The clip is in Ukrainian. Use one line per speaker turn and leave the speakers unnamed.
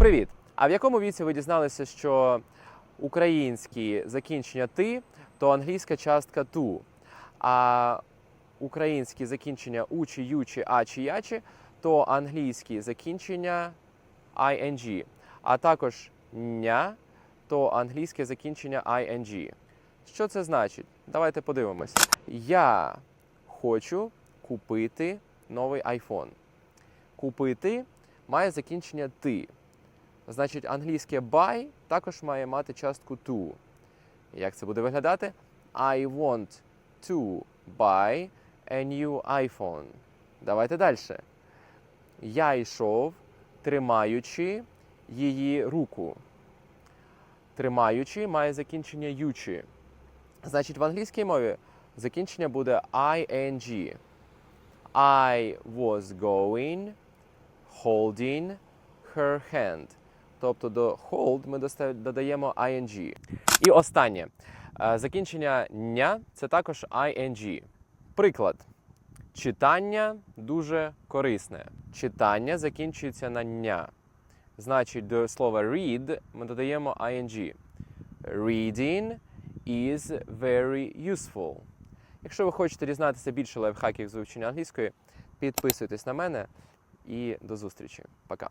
Привіт! А в якому віці ви дізналися, що українські закінчення ти то англійська частка ту, а українські закінчення учі, ючі, ачі, ячі то англійські закінчення ing, а також ня то англійське закінчення ing. Що це значить? Давайте подивимось. Я хочу купити новий iPhone. Купити має закінчення ти. Значить, англійське buy також має мати частку to. Як це буде виглядати? I want to buy a new iPhone. Давайте далі. Я йшов, тримаючи її руку. Тримаючи має закінчення ючі. Значить, в англійській мові закінчення буде ing. I was going holding her hand. Тобто до hold ми додаємо ing. І останнє. Е, Закінчення ня це також ing. Приклад. Читання дуже корисне. Читання закінчується на ня. Значить, до слова read ми додаємо ing. Reading is very useful. Якщо ви хочете дізнатися більше лайфхаків з вивчення англійської, підписуйтесь на мене і до зустрічі. Пока.